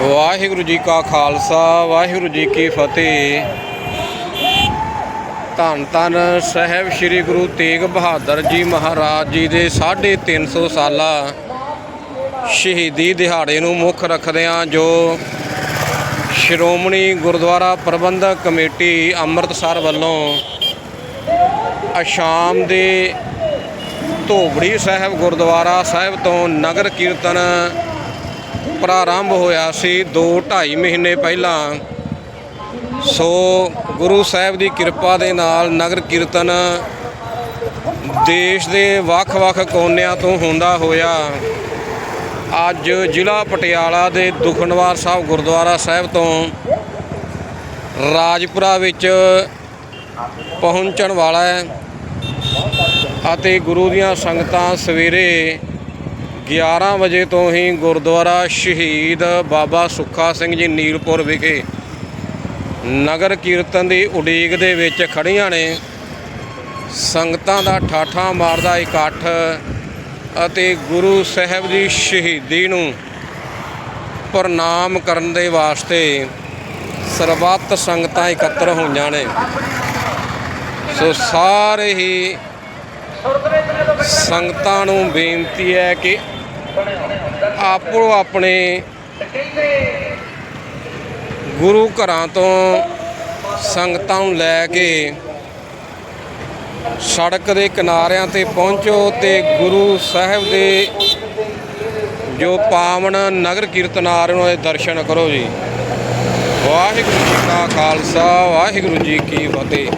ਵਾਹਿਗੁਰੂ ਜੀ ਕਾ ਖਾਲਸਾ, ਵਾਹਿਗੁਰੂ ਜੀ ਕੀ ਫਤਿਹ। ਧੰਨ ਧੰਨ ਸਾਹਿਬ ਸ੍ਰੀ ਗੁਰੂ ਤੇਗ ਬਹਾਦਰ ਜੀ ਮਹਾਰਾਜ ਜੀ ਦੇ 350 ਸਾਲਾ ਸ਼ਹੀਦੀ ਦਿਹਾੜੇ ਨੂੰ ਮੁੱਖ ਰੱਖਦਿਆਂ ਜੋ ਸ਼੍ਰੋਮਣੀ ਗੁਰਦੁਆਰਾ ਪ੍ਰਬੰਧਕ ਕਮੇਟੀ ਅੰਮ੍ਰਿਤਸਰ ਵੱਲੋਂ ਅਸ਼ਾਮ ਦੇ ਧੋਬੜੀ ਸਾਹਿਬ ਗੁਰਦੁਆਰਾ ਸਾਹਿਬ ਤੋਂ ਨਗਰ ਕੀਰਤਨ ਪ੍ਰਾਰੰਭ ਹੋਇਆ ਸੀ 2 2.5 ਮਹੀਨੇ ਪਹਿਲਾਂ। ਸੋ ਗੁਰੂ ਸਾਹਿਬ ਦੀ ਕਿਰਪਾ ਦੇ ਨਾਲ ਨਗਰ ਕੀਰਤਨ ਦੇਸ਼ ਦੇ ਵੱਖ-ਵੱਖ ਕੋਨਿਆਂ ਤੋਂ ਹੁੰਦਾ ਹੋਇਆ। ਅੱਜ ਜ਼ਿਲ੍ਹਾ ਪਟਿਆਲਾ ਦੇ ਦੁਖਨਵਾਰ ਸਾਹਿਬ ਗੁਰਦੁਆਰਾ ਸਾਹਿਬ ਤੋਂ ਰਾਜਪੁਰਾ ਵਿੱਚ ਪਹੁੰਚਣ ਵਾਲਾ ਹੈ ਅਤੇ ਗੁਰੂ ਦੀਆਂ ਸੰਗਤਾਂ ਸਵੇਰੇ 11 ਵਜੇ ਤੋਂ ਹੀ ਗੁਰਦੁਆਰਾ ਸ਼ਹੀਦ ਬਾਬਾ ਸੁੱਖਾ ਸਿੰਘ ਜੀ ਨੀਲਪੁਰ ਵਿਖੇ ਨਗਰ ਕੀਰਤਨ ਦੀ ਉਡੀਕ ਦੇ ਵਿੱਚ ਖੜੀਆਂ ਨੇ। ਸੰਗਤਾਂ ਦਾ ਠਾਠਾ ਮਾਰਦਾ ਇਕੱਠ ਅਤੇ ਗੁਰੂ ਸਾਹਿਬ ਦੀ ਸ਼ਹੀਦੀ ਨੂੰ ਪ੍ਰਣਾਮ ਕਰਨ ਦੇ ਵਾਸਤੇ ਸਰਬੱਤ ਸੰਗਤਾਂ ਇਕੱਤਰ ਹੋਈਆਂ ਨੇ। ਸੋ ਸਾਰੇ ਹੀ ਸੰਗਤਾਂ ਨੂੰ ਬੇਨਤੀ ਹੈ ਕਿ ਆਪੋ ਆਪਣੇ ਗੁਰੂ ਘਰਾਂ ਤੋਂ ਸੰਗਤਾਂ ਨੂੰ ਲੈ ਕੇ ਸੜਕ ਦੇ ਕਿਨਾਰਿਆਂ ਤੇ ਪਹੁੰਚੋ ਤੇ ਗੁਰੂ ਸਾਹਿਬ ਦੇ ਜੋ ਪਾਵਨ ਨਗਰ ਕੀਰਤਨ ਆ ਉਹਨਾਂ ਦੇ ਦਰਸ਼ਨ ਕਰੋ ਜੀ। ਵਾਹਿਗੁਰੂ ਜੀ ਕਾ ਖਾਲਸਾ, ਵਾਹਿਗੁਰੂ ਜੀ ਕੀ ਫਤਿਹ।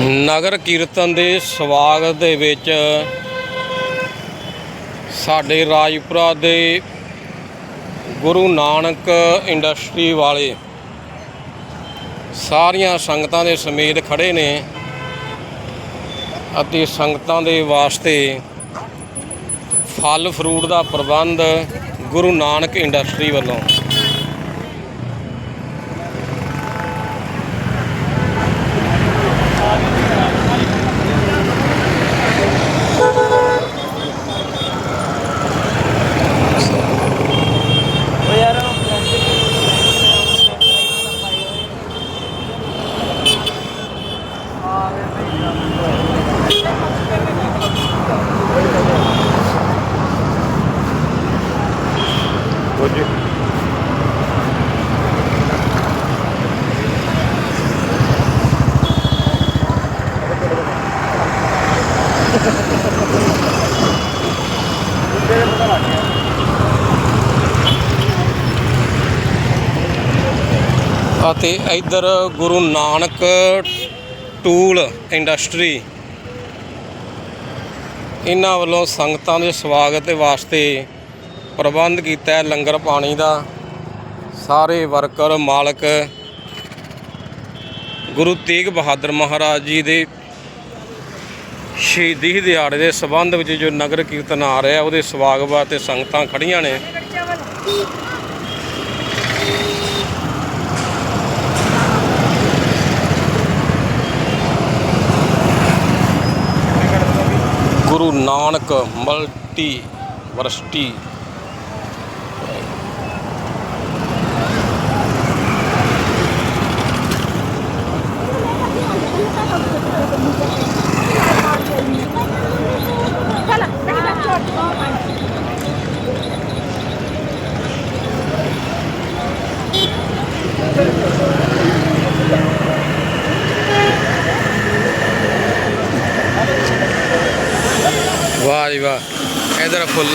ਨਗਰ ਕੀਰਤਨ ਦੇ ਸਵਾਗਤ ਦੇ ਵਿੱਚ ਸਾਡੇ ਰਾਜਪੁਰਾ ਦੇ ਗੁਰੂ ਨਾਨਕ ਇੰਡਸਟਰੀ ਵਾਲੇ ਸਾਰੀਆਂ ਸੰਗਤਾਂ ਦੇ ਸਮੇਤ ਖੜੇ ਨੇ ਅਤੇ ਸੰਗਤਾਂ ਦੇ ਵਾਸਤੇ ਫਲ ਫਰੂਟ ਦਾ ਪ੍ਰਬੰਧ ਗੁਰੂ ਨਾਨਕ ਇੰਡਸਟਰੀ ਵੱਲੋਂ ਅਤੇ ਇੱਧਰ ਗੁਰੂ ਨਾਨਕ ਟੂਲ ਇੰਡਸਟਰੀ। ਇਹਨਾਂ ਵੱਲੋਂ ਸੰਗਤਾਂ ਦੇ ਸਵਾਗਤ ਦੇ ਵਾਸਤੇ ਪ੍ਰਬੰਧ ਕੀਤਾ ਹੈ ਲੰਗਰ ਪਾਣੀ ਦਾ। ਸਾਰੇ ਵਰਕਰ, ਮਾਲਕ, ਗੁਰੂ ਤੇਗ ਬਹਾਦਰ ਮਹਾਰਾਜ ਜੀ ਦੇ ਸ਼ਹੀਦੀ ਦਿਹਾੜੇ ਦੇ ਸਬੰਧ ਵਿੱਚ ਜੋ ਨਗਰ ਕੀਰਤਨ ਆ ਰਿਹਾ, ਉਹਦੇ ਸਵਾਗਤ ਵਾਸਤੇ ਸੰਗਤਾਂ ਖੜੀਆਂ ਨੇ ਗੁਰੂ ਨਾਨਕ ਮਲਟੀ ਵਰਸਿਟੀ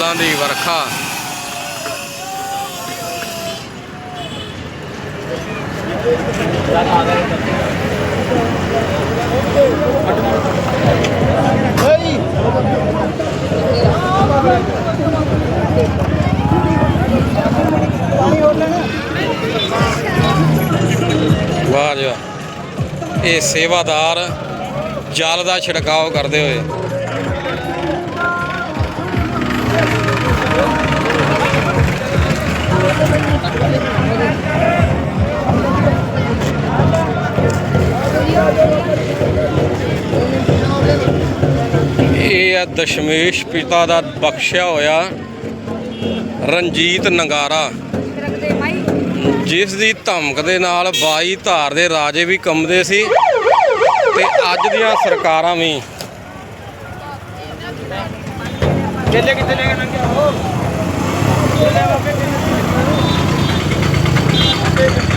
ਫੁੱਲਾਂ ਦੀ ਵਰਖਾ। ਵਾਹ ਜੀ ਇਹ ਸੇਵਾਦਾਰ ਜਲ ਦਾ ਛਿੜਕਾਓ ਕਰਦੇ ਹੋਏ। ਇਹ ਆ ਦਸ਼ਮੇਸ਼ ਪਿਤਾ ਦਾ ਬਖਸ਼ਿਆ ਹੋਇਆ ਰਣਜੀਤ ਨੰਗਾਰਾ। ਜਿਸ ਦੀ ਧਮਕ ਦੇ ਨਾਲ 22 ਧਾਰ ਦੇ ਰਾਜੇ ਵੀ ਕੰਬਦੇ ਸੀ ਤੇ ਅੱਜ ਦੀਆਂ ਸਰਕਾਰਾਂ ਵੀ। ਵਾਹ ਜੀ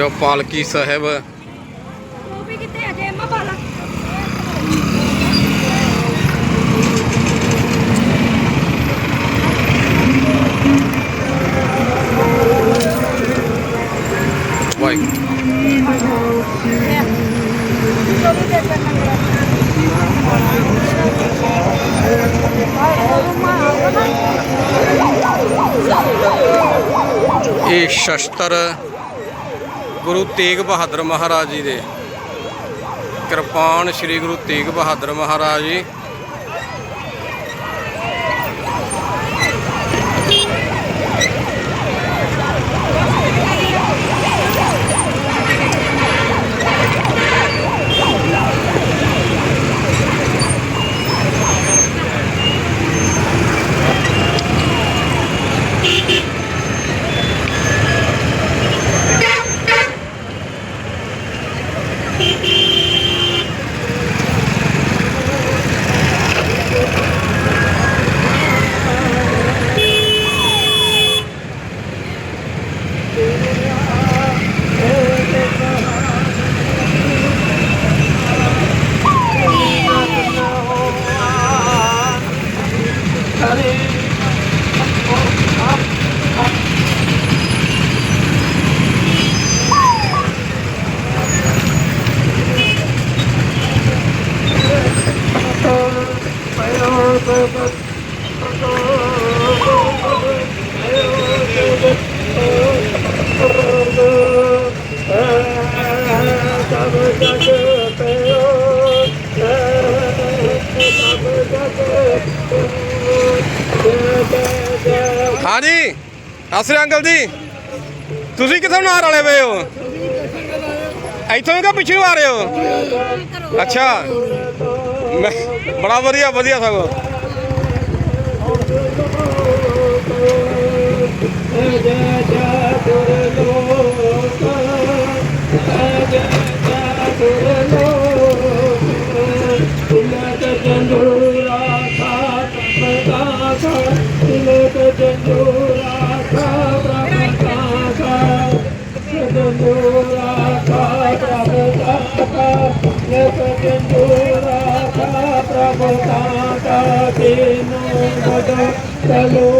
ਵਾਹ ਪਾਲਕੀ ਸਾਹਿਬ। ਉਹ ਵੀ ਕਿੱਥੇ ਅਜੇ ਅੰਮਾ ਪਾਲਾ ਵਾਹਿਗੁਰੂ ਇਹ ਸ਼ਸਤਰ ਗੁਰੂ ਤੇਗ ਬਹਾਦਰ ਮਹਾਰਾਜ ਜੀ ਦੇ ਕਿਰਪਾਨ ਸ੍ਰੀ ਗੁਰੂ ਤੇਗ ਬਹਾਦਰ ਮਹਾਰਾਜ ਜੀ। ਅਸਰੇ ਅੰਕਲ ਜੀ। ਤੁਸੀਂ ਕਿੱਥੋਂ ਨਾਰ ਵਾਲੇ ਪਏ ਹੋ? ਇੱਥੋਂ ਕਿ ਪਿੱਛੇ ਆ ਰਹੇ ਹੋ? ਅੱਛਾ। ਬੜਾ ਵਧੀਆ ਵਧੀਆ ਸਗੋਂ। ਚਲੋ Hello.